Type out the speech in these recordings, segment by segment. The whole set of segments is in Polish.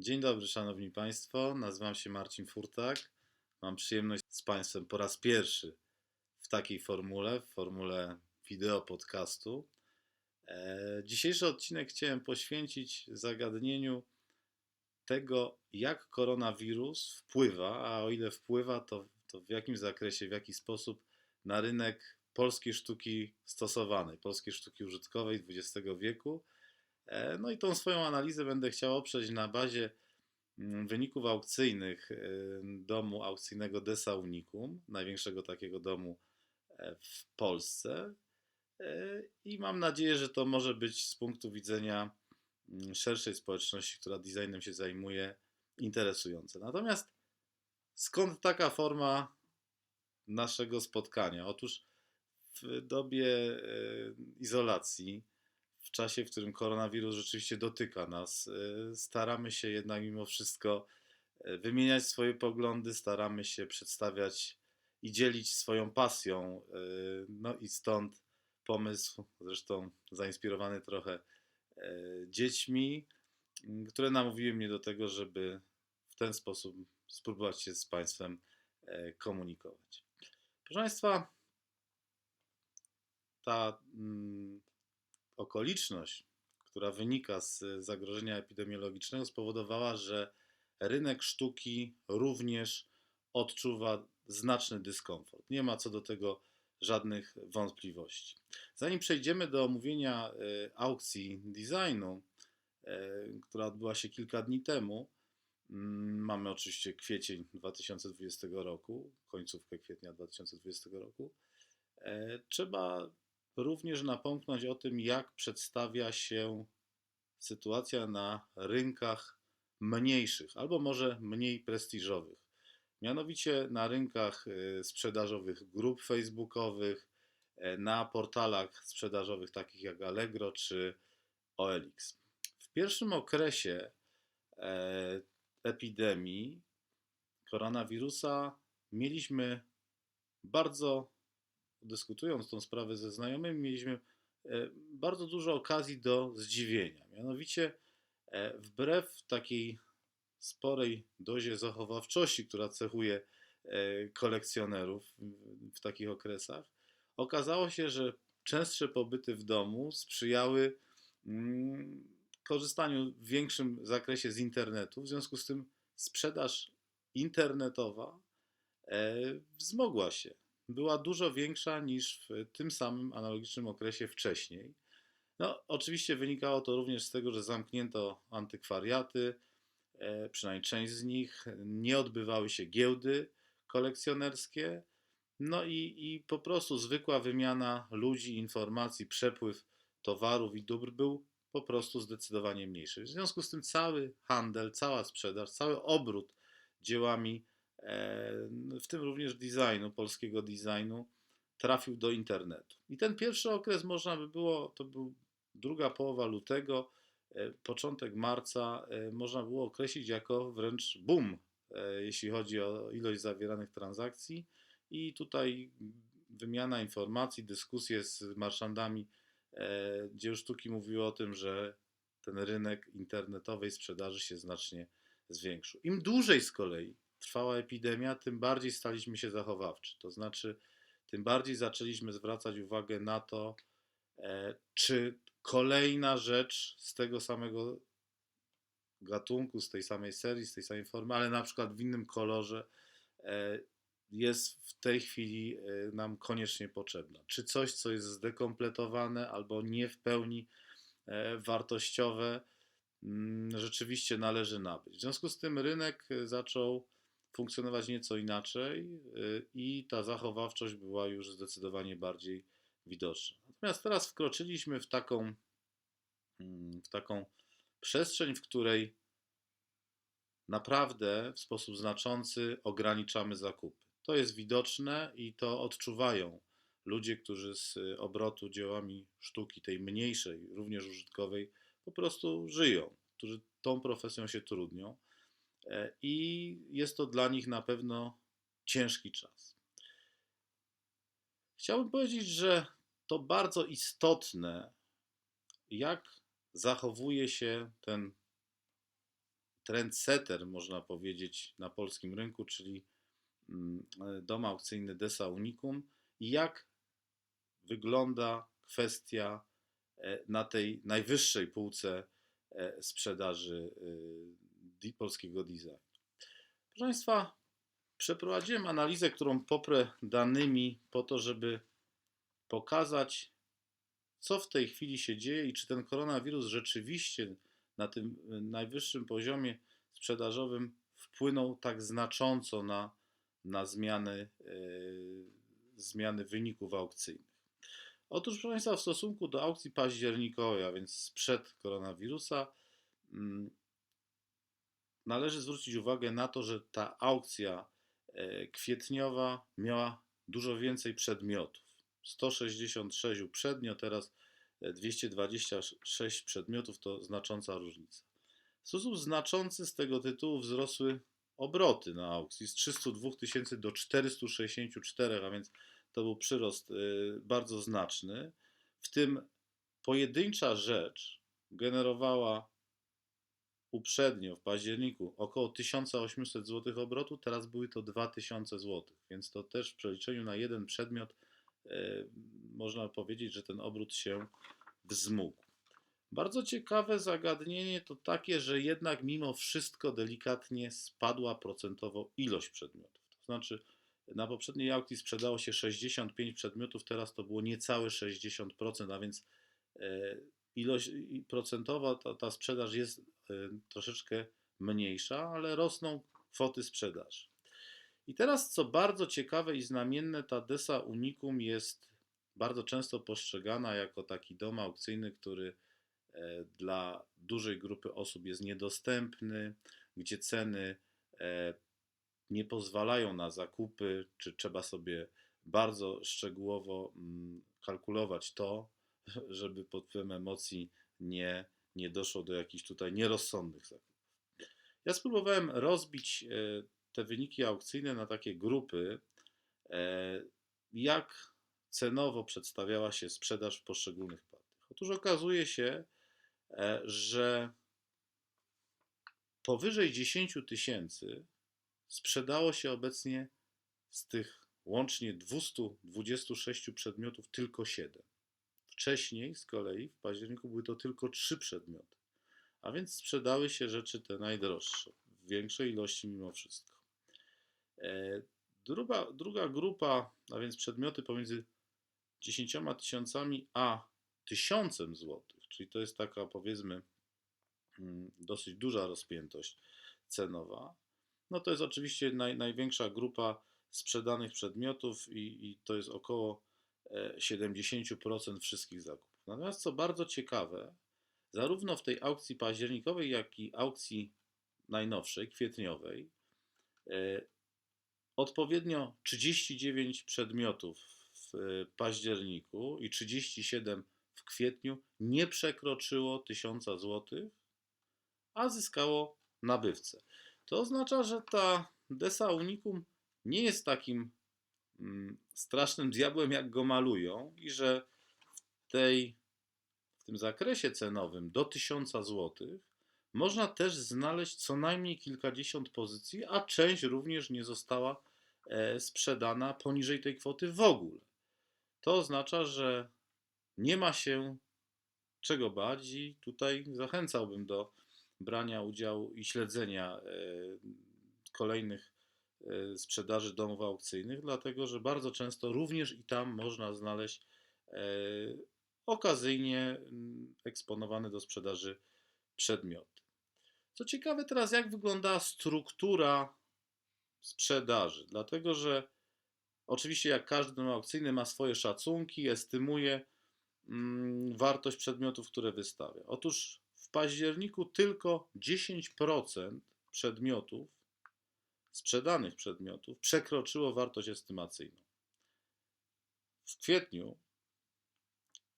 Dzień dobry, Szanowni Państwo. Nazywam się Marcin Furtak. Mam przyjemność z Państwem po raz pierwszy w takiej formule, w formule wideo podcastu. E, Dzisiejszy odcinek chciałem poświęcić zagadnieniu tego, jak koronawirus wpływa, a o ile wpływa, to, to w jakim zakresie, w jaki sposób na rynek polskiej sztuki stosowanej, polskiej sztuki użytkowej XX wieku. E, No i tą swoją analizę będę chciał oprzeć na bazie mm, wyników aukcyjnych e, domu aukcyjnego Desa Unicum, największego takiego domu e, w Polsce. I mam nadzieję, że to może być z punktu widzenia mm, szerszej społeczności, która designem się zajmuje, interesujące. Natomiast skąd taka forma naszego spotkania? Otóż w dobie izolacji, w czasie, w którym koronawirus rzeczywiście dotyka nas, e, staramy się jednak mimo wszystko e, wymieniać swoje poglądy, staramy się przedstawiać i dzielić swoją pasją. e, No i stąd pomysł, zresztą zainspirowany trochę dziećmi, które namówiły mnie do tego, żeby w ten sposób spróbować się z Państwem komunikować. Proszę Państwa, ta mm, okoliczność, która wynika z zagrożenia epidemiologicznego, spowodowała, że rynek sztuki również odczuwa znaczny dyskomfort. Nie ma co do tego żadnych wątpliwości. Zanim przejdziemy do omówienia e, aukcji designu, e, która odbyła się kilka dni temu, mm, mamy oczywiście kwiecień 2020 roku, końcówkę kwietnia 2020 roku, e, trzeba również napomknąć o tym, jak przedstawia się sytuacja na rynkach mniejszych, albo może mniej prestiżowych. Mianowicie na rynkach y, sprzedażowych grup facebookowych, e, na portalach sprzedażowych takich jak Allegro czy OLX. W pierwszym okresie e, epidemii koronawirusa mieliśmy bardzo dyskutując tą sprawę ze znajomymi, mieliśmy e, bardzo dużo okazji do zdziwienia. Mianowicie, e, wbrew takiej sporej dozie zachowawczości, która cechuje e, kolekcjonerów w- takich okresach, okazało się, że częstsze pobyty w domu sprzyjały mm, korzystaniu w większym zakresie z internetu. W związku z tym sprzedaż internetowa wzmogła się była dużo większa niż w tym samym analogicznym okresie wcześniej. No, oczywiście wynikało to również z tego, że zamknięto antykwariaty, e, przynajmniej część z nich, nie odbywały się giełdy kolekcjonerskie, no i, i po prostu zwykła wymiana ludzi, informacji, przepływ towarów i dóbr był po prostu zdecydowanie mniejszy. W związku z tym cały handel, cała sprzedaż, cały obrót dziełami w tym również designu, polskiego designu, trafił do internetu. I ten pierwszy okres można by było, to był druga połowa lutego, e, początek marca, e, można było określić jako wręcz boom, e, jeśli chodzi o ilość zawieranych transakcji. I tutaj wymiana informacji, dyskusje z marszandami e, dzieł sztuki mówiły o tym, że ten rynek internetowej sprzedaży się znacznie zwiększył. Im dłużej z kolei trwała epidemia, tym bardziej staliśmy się zachowawczy. To znaczy, tym bardziej zaczęliśmy zwracać uwagę na to, e, czy kolejna rzecz z tego samego gatunku, z tej samej serii, z tej samej formy, ale na przykład w innym kolorze, e, jest w tej chwili e, nam koniecznie potrzebna. Czy coś, co jest zdekompletowane albo nie w pełni wartościowe, mm, rzeczywiście należy nabyć. W związku z tym rynek zaczął funkcjonować nieco inaczej y, i ta zachowawczość była już zdecydowanie bardziej widoczna. Natomiast teraz wkroczyliśmy w taką, mm, w taką przestrzeń, w której naprawdę w sposób znaczący ograniczamy zakupy. To jest widoczne i to odczuwają ludzie, którzy z obrotu dziełami sztuki, tej mniejszej, również użytkowej, po prostu żyją, którzy tą profesją się trudnią. E, I jest to dla nich na pewno ciężki czas. Chciałbym powiedzieć, że to bardzo istotne, jak zachowuje się ten trendsetter, można powiedzieć, na polskim rynku, czyli mm, dom aukcyjny Desa Unicum i jak wygląda kwestia e, na tej najwyższej półce e, sprzedaży e, polskiego designu. Proszę Państwa, przeprowadziłem analizę, którą poprę danymi po to, żeby pokazać, co w tej chwili się dzieje i czy ten koronawirus rzeczywiście na tym najwyższym poziomie sprzedażowym wpłynął tak znacząco na, na zmiany, yy, zmiany wyników aukcyjnych. Otóż, proszę Państwa, w stosunku do aukcji październikowej, a więc sprzed koronawirusa, yy, należy zwrócić uwagę na to, że ta aukcja yy, kwietniowa miała dużo więcej przedmiotów. 166 uprzednio, teraz 226 przedmiotów to znacząca różnica. W sposób znaczący z tego tytułu wzrosły obroty na aukcji z 302 tysięcy do 464, a więc to był przyrost y, bardzo znaczny. W tym pojedyncza rzecz generowała uprzednio w październiku około 1800 zł obrotu, teraz były to 2000 zł, więc to też w przeliczeniu na jeden przedmiot y, można powiedzieć, że ten obrót się wzmógł. Bardzo ciekawe zagadnienie to takie, że jednak mimo wszystko delikatnie spadła procentowo ilość przedmiotów. To znaczy, na poprzedniej aukcji sprzedało się 65 przedmiotów, teraz to było niecałe 60%, a więc e, ilość procentowa ta, ta sprzedaż jest e, troszeczkę mniejsza, ale rosną kwoty sprzedaży. I teraz, co bardzo ciekawe i znamienne, ta Desa Unicum jest bardzo często postrzegana jako taki dom aukcyjny, który e, dla dużej grupy osób jest niedostępny, gdzie ceny e, nie pozwalają na zakupy, czy trzeba sobie bardzo szczegółowo mm, kalkulować to, żeby pod wpływem emocji nie, nie doszło do jakichś tutaj nierozsądnych zakupów. Ja spróbowałem rozbić e, te wyniki aukcyjne na takie grupy, jak cenowo przedstawiała się sprzedaż w poszczególnych partiach. Otóż okazuje się, e, że powyżej 10 tysięcy sprzedało się obecnie z tych łącznie 226 przedmiotów tylko 7. Wcześniej z kolei w październiku były to tylko 3 przedmioty. A więc sprzedały się rzeczy te najdroższe, w większej ilości mimo wszystko. E, druga, druga grupa, a więc przedmioty pomiędzy 10 tysiącami a tysiącem złotych, czyli to jest taka powiedzmy mm, dosyć duża rozpiętość cenowa, no to jest oczywiście naj, największa grupa sprzedanych przedmiotów i, i to jest około 70% e, wszystkich zakupów. Natomiast co bardzo ciekawe, zarówno w tej aukcji październikowej, jak i aukcji najnowszej, kwietniowej, e, odpowiednio 39 przedmiotów w październiku i 37 w kwietniu nie przekroczyło 1000 zł, a zyskało nabywcę. To oznacza, że ta Desa Unicum nie jest takim strasznym diabłem, jak go malują, i że w, tej, w tym zakresie cenowym do 1000 zł można też znaleźć co najmniej kilkadziesiąt pozycji, a część również nie została e, sprzedana poniżej tej kwoty w ogóle. To oznacza, że nie ma się czego bać i tutaj zachęcałbym do brania udziału i śledzenia e, kolejnych sprzedaży domów aukcyjnych, dlatego że bardzo często również i tam można znaleźć e, okazyjnie eksponowane do sprzedaży przedmioty. Co ciekawe teraz, jak wygląda struktura sprzedaży, dlatego że Oczywiście, jak każdy dom aukcyjny ma swoje szacunki, estymuje mm, wartość przedmiotów, które wystawia. Otóż w październiku tylko 10% przedmiotów, sprzedanych przedmiotów, przekroczyło wartość estymacyjną. W kwietniu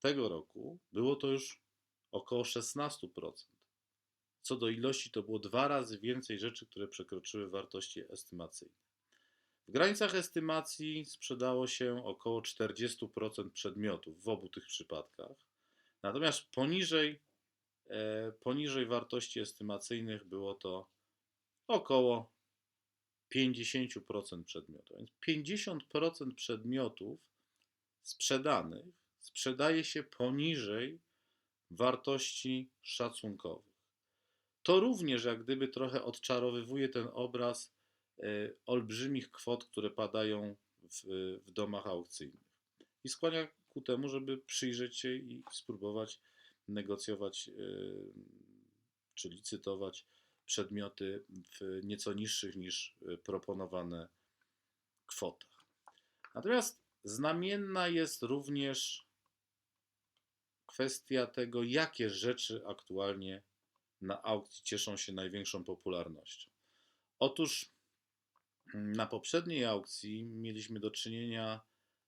tego roku było to już około 16%. Co do ilości, to było dwa razy więcej rzeczy, które przekroczyły wartości estymacyjne. W granicach estymacji sprzedało się około 40% przedmiotów w obu tych przypadkach. Natomiast poniżej e, poniżej wartości estymacyjnych było to około 50% przedmiotów. Więc 50% przedmiotów sprzedanych sprzedaje się poniżej wartości szacunkowych. To również jak gdyby trochę odczarowywuje ten obraz e, olbrzymich kwot, które padają w, w domach aukcyjnych. I skłania ku temu, żeby przyjrzeć się i spróbować negocjować e, czy licytować przedmioty w nieco niższych niż e, proponowane kwotach. Natomiast znamienna jest również kwestia tego, jakie rzeczy aktualnie na aukcji cieszą się największą popularnością. Otóż mm, na poprzedniej aukcji mieliśmy do czynienia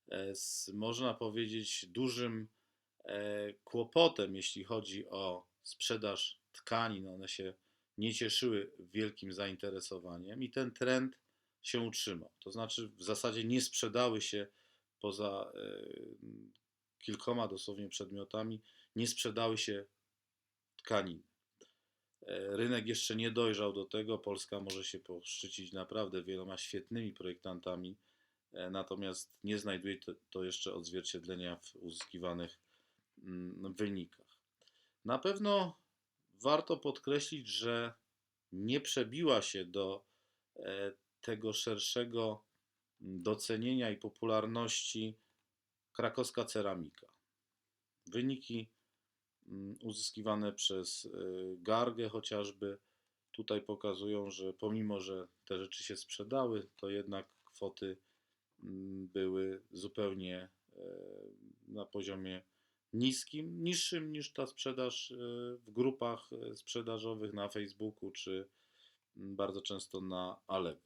e, z, można powiedzieć, dużym e, kłopotem, jeśli chodzi o sprzedaż tkanin. One się nie cieszyły wielkim zainteresowaniem i ten trend się utrzymał. To znaczy, w zasadzie nie sprzedały się poza e, kilkoma dosłownie przedmiotami, nie sprzedały się tkaniny. E, rynek jeszcze nie dojrzał do tego. Polska może się poszczycić naprawdę wieloma świetnymi projektantami, e, natomiast nie znajduje to, jeszcze odzwierciedlenia w uzyskiwanych mm, wynikach. Na pewno warto podkreślić, że nie przebiła się do e, tego szerszego docenienia i popularności krakowska ceramika. Wyniki mm, uzyskiwane przez y, Gargę chociażby tutaj pokazują, że pomimo, że te rzeczy się sprzedały, to jednak kwoty mm, były zupełnie e, na poziomie niskim, niższym niż ta sprzedaż e, w grupach e, sprzedażowych na Facebooku czy bardzo często na Allegro.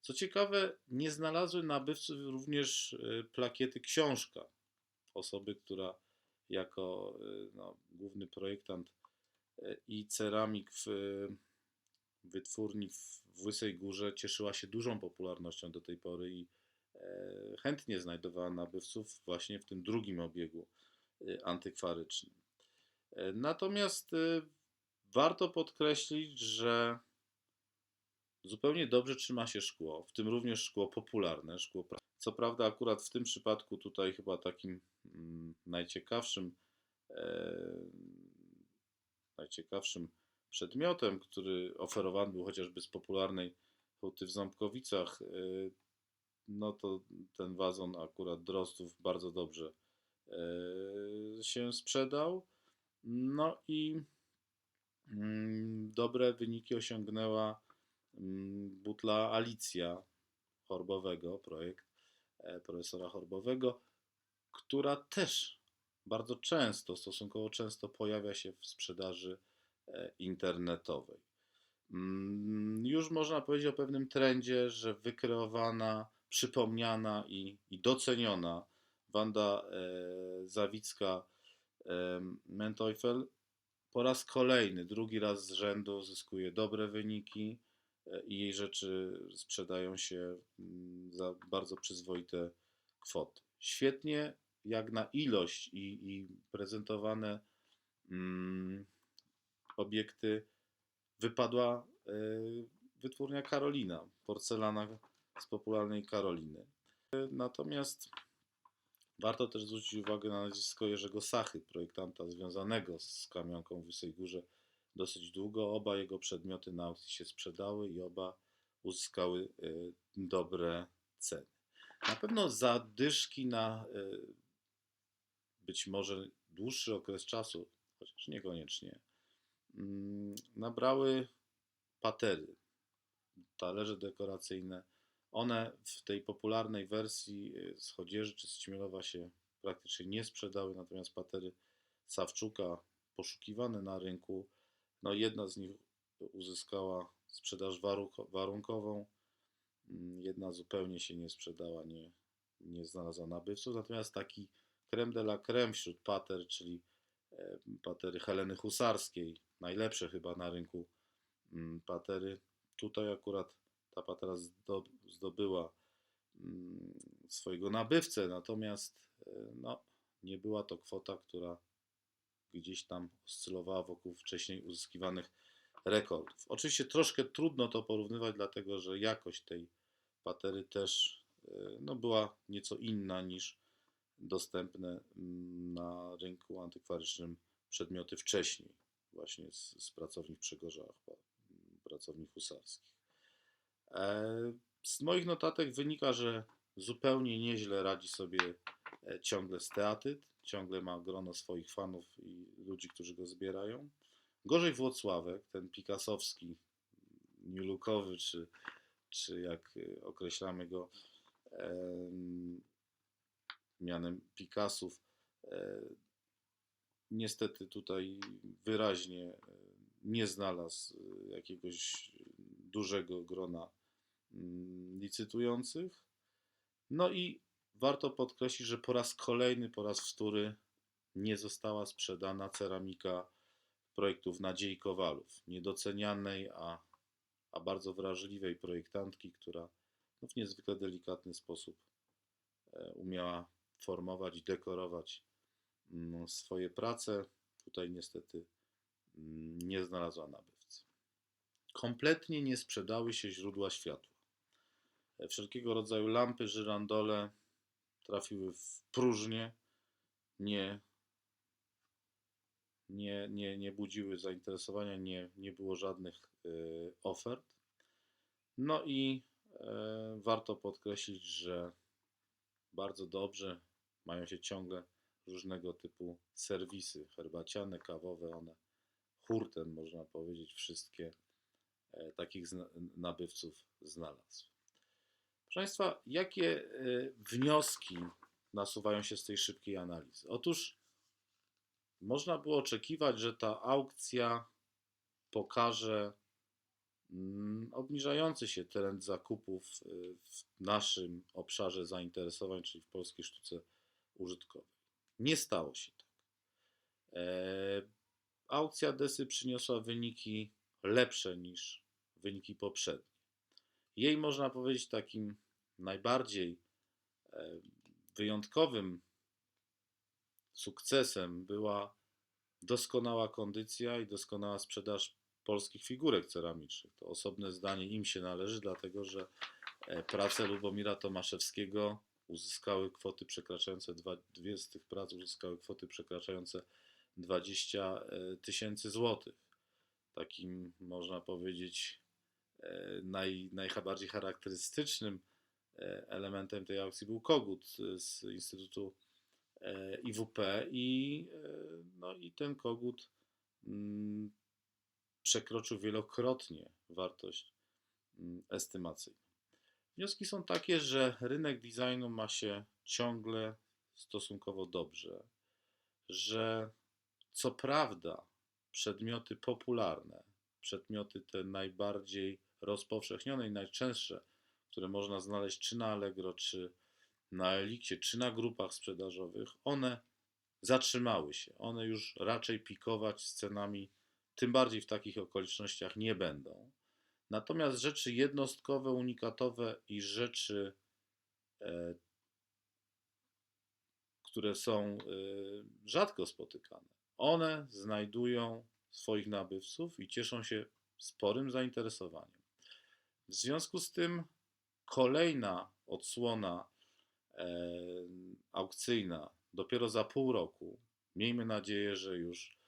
Co ciekawe, nie znalazły nabywców również y, plakiety książka osoby, która jako no, główny projektant i ceramik w wytwórni w Łysej Górze cieszyła się dużą popularnością do tej pory i e, chętnie znajdowała nabywców właśnie w tym drugim obiegu antykwarycznym. E, natomiast warto podkreślić, że zupełnie dobrze trzyma się szkło, w tym również szkło popularne, szkło Co prawda akurat w tym przypadku tutaj chyba takim mm, najciekawszym e, najciekawszym przedmiotem, który oferowany był chociażby z popularnej huty w Ząbkowicach, e, no to ten wazon akurat Drozdów bardzo dobrze się sprzedał. No i mm, dobre wyniki osiągnęła Mm, butla Alicja Chorbowego, projekt e, profesora Chorbowego, która też bardzo często, stosunkowo często pojawia się w sprzedaży e, internetowej. Mm, już można powiedzieć o pewnym trendzie, że wykreowana, przypomniana i, i doceniona Wanda e, Zawicka e, Menteufel po raz kolejny, drugi raz z rzędu zyskuje dobre wyniki i jej rzeczy sprzedają się mm, za bardzo przyzwoite kwoty. Świetnie, jak na ilość i, i prezentowane mm, obiekty wypadła y, wytwórnia Karolina, porcelana z popularnej Karoliny. Natomiast warto też zwrócić uwagę na nazwisko Jerzego Sachy, projektanta związanego z kamionką w Łysej Górze, dosyć długo. Oba jego przedmioty na aukcji się sprzedały i oba uzyskały y, dobre ceny. Na pewno zadyszki na y, być może dłuższy okres czasu, chociaż niekoniecznie, mm, nabrały patery, talerze dekoracyjne. One w tej popularnej wersji y, z Chodzieży czy z Ćmielowa się praktycznie nie sprzedały, natomiast patery Sawczuka poszukiwane na rynku no jedna z nich uzyskała sprzedaż warunkową, mm, jedna zupełnie się nie sprzedała, nie, nie znalazła nabywców, natomiast taki creme de la creme wśród pater, czyli patery Heleny Husarskiej, najlepsze chyba na rynku mm, patery. Tutaj akurat ta patera zdobyła mm, swojego nabywcę, natomiast e, no, nie była to kwota, która gdzieś tam oscylowała wokół wcześniej uzyskiwanych rekordów. Oczywiście troszkę trudno to porównywać, dlatego że jakość tej patery też e, no, była nieco inna niż dostępne mm, na rynku antykwarycznym przedmioty wcześniej, właśnie z, z pracowni w Przegorzach, pracowni husarskich. E, Z moich notatek wynika, że zupełnie nieźle radzi sobie e, ciągle steatyt, ciągle ma grono swoich fanów i ludzi, którzy go zbierają. Gorzej Włocławek, ten pikasowski, niulukowy, czy, czy jak e, określamy go em, mianem Pikasów, e, niestety tutaj wyraźnie e, nie znalazł e, jakiegoś dużego grona licytujących. No i warto podkreślić, że po raz kolejny, po raz wtóry nie została sprzedana ceramika projektów Nadziei Kowalów, niedocenianej, a, a bardzo wrażliwej projektantki, która no, w niezwykle delikatny sposób e, umiała formować i dekorować mm, swoje prace. Tutaj niestety mm, nie znalazła nabywcy. Kompletnie nie sprzedały się źródła światła. Wszelkiego rodzaju lampy, żyrandole trafiły w próżnię, nie, nie, nie, nie budziły zainteresowania, nie, nie było żadnych e, ofert. No i e, warto podkreślić, że bardzo dobrze mają się ciągle różnego typu serwisy herbaciane, kawowe, one hurtem można powiedzieć wszystkie e, takich nabywców znalazł. Proszę Państwa, jakie e, wnioski nasuwają się z tej szybkiej analizy? Otóż można było oczekiwać, że ta aukcja pokaże mm, obniżający się trend zakupów y, w naszym obszarze zainteresowań, czyli w polskiej sztuce użytkowej. Nie stało się tak. E, Aukcja Desy przyniosła wyniki lepsze niż wyniki poprzednie. Jej można powiedzieć takim najbardziej e, wyjątkowym sukcesem była doskonała kondycja i doskonała sprzedaż polskich figurek ceramicznych. To osobne zdanie im się należy, dlatego że e, prace Lubomira Tomaszewskiego uzyskały kwoty przekraczające, dwa, dwie z tych prac uzyskały kwoty przekraczające 20 e, tysięcy złotych. Takim można powiedzieć naj, najbardziej charakterystycznym e, elementem tej aukcji był kogut z Instytutu e, IWP i, e, no i ten kogut mm, przekroczył wielokrotnie wartość mm, estymacyjną. Wnioski są takie, że rynek designu ma się ciągle stosunkowo dobrze, że co prawda przedmioty popularne, przedmioty te najbardziej rozpowszechnione i najczęstsze, które można znaleźć czy na Allegro, czy na Eliksie, czy na grupach sprzedażowych, one zatrzymały się. One już raczej pikować z cenami, tym bardziej w takich okolicznościach, nie będą. Natomiast rzeczy jednostkowe, unikatowe i rzeczy, e, które są e, rzadko spotykane, one znajdują swoich nabywców i cieszą się sporym zainteresowaniem. W związku z tym kolejna odsłona e, aukcyjna dopiero za pół roku. Miejmy nadzieję, że już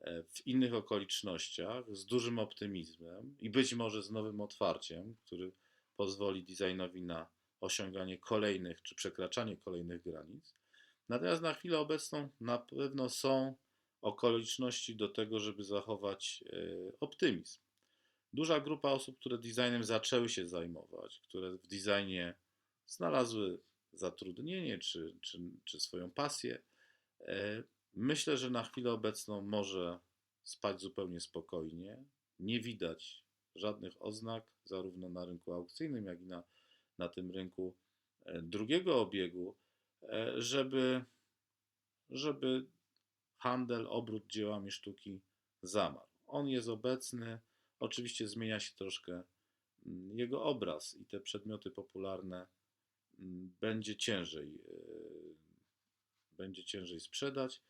e, w innych okolicznościach, z dużym optymizmem i być może z nowym otwarciem, który pozwoli designowi na osiąganie kolejnych czy przekraczanie kolejnych granic. Natomiast na chwilę obecną na pewno są okoliczności do tego, żeby zachować e, optymizm. Duża grupa osób, które designem zaczęły się zajmować, które w designie znalazły zatrudnienie czy, czy, czy swoją pasję, e, myślę, że na chwilę obecną może spać zupełnie spokojnie. Nie widać żadnych oznak, zarówno na rynku aukcyjnym, jak i na, na tym rynku e, drugiego obiegu, e, żeby, żeby handel, obrót dziełami sztuki zamarł. On jest obecny, oczywiście zmienia się troszkę mm, jego obraz i te przedmioty popularne mm, będzie ciężej, e, będzie ciężej sprzedać.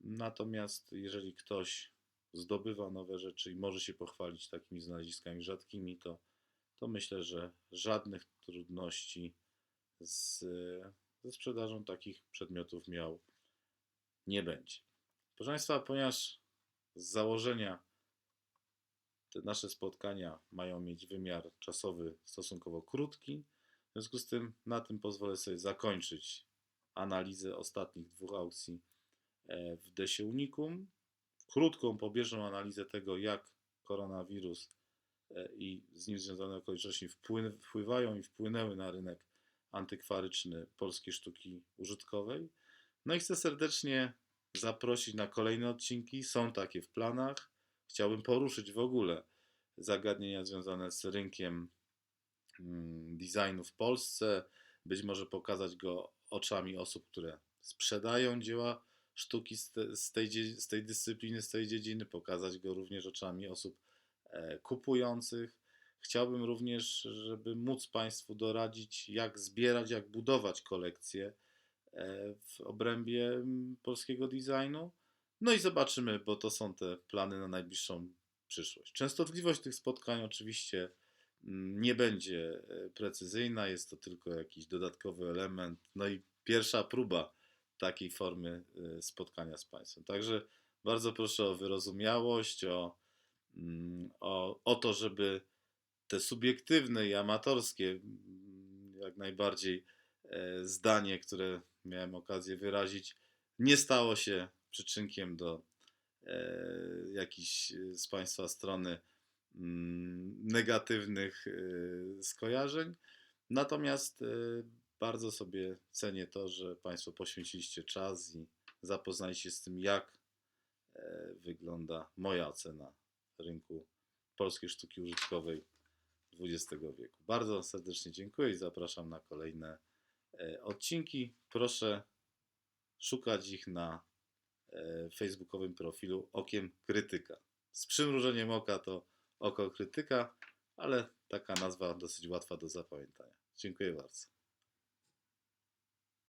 Natomiast jeżeli ktoś zdobywa nowe rzeczy i może się pochwalić takimi znaleziskami rzadkimi, to, to myślę, że żadnych trudności z, ze sprzedażą takich przedmiotów miał nie będzie. Proszę Państwa, ponieważ z założenia te nasze spotkania mają mieć wymiar czasowy stosunkowo krótki, w związku z tym na tym pozwolę sobie zakończyć analizę ostatnich dwóch aukcji e, w Desie Unicum. Krótką, pobieżną analizę tego, jak koronawirus e, i z nim związane okoliczności wpływ, wpływają i wpłynęły na rynek antykwaryczny polskiej sztuki użytkowej. No i chcę serdecznie zaprosić na kolejne odcinki. Są takie w planach. Chciałbym poruszyć w ogóle zagadnienia związane z rynkiem mm, designu w Polsce. Być może pokazać go oczami osób, które sprzedają dzieła sztuki z, te, z, tej, z tej dyscypliny, z tej dziedziny, pokazać go również oczami osób e, kupujących. Chciałbym również, żeby móc Państwu doradzić, jak zbierać, jak budować kolekcje e, w obrębie mm, polskiego designu. No i zobaczymy, bo to są te plany na najbliższą przyszłość. Częstotliwość tych spotkań oczywiście mm, nie będzie e, precyzyjna, jest to tylko jakiś dodatkowy element, no i pierwsza próba takiej formy e, spotkania z Państwem. Także bardzo proszę o wyrozumiałość, o, mm, o, o to, żeby te subiektywne i amatorskie, mm, jak najbardziej e, zdanie, które miałem okazję wyrazić, nie stało się przyczynkiem do e, jakichś e, z Państwa strony mm, negatywnych e, skojarzeń. Natomiast bardzo sobie cenię to, że Państwo poświęciliście czas i zapoznaliście się z tym, jak wygląda moja ocena rynku polskiej sztuki użytkowej XX wieku. Bardzo serdecznie dziękuję i zapraszam na kolejne odcinki. Proszę szukać ich na facebookowym profilu Okiem Krytyka. Z przymrużeniem oka to oko krytyka, ale taka nazwa dosyć łatwa do zapamiętania. Dziękuję bardzo.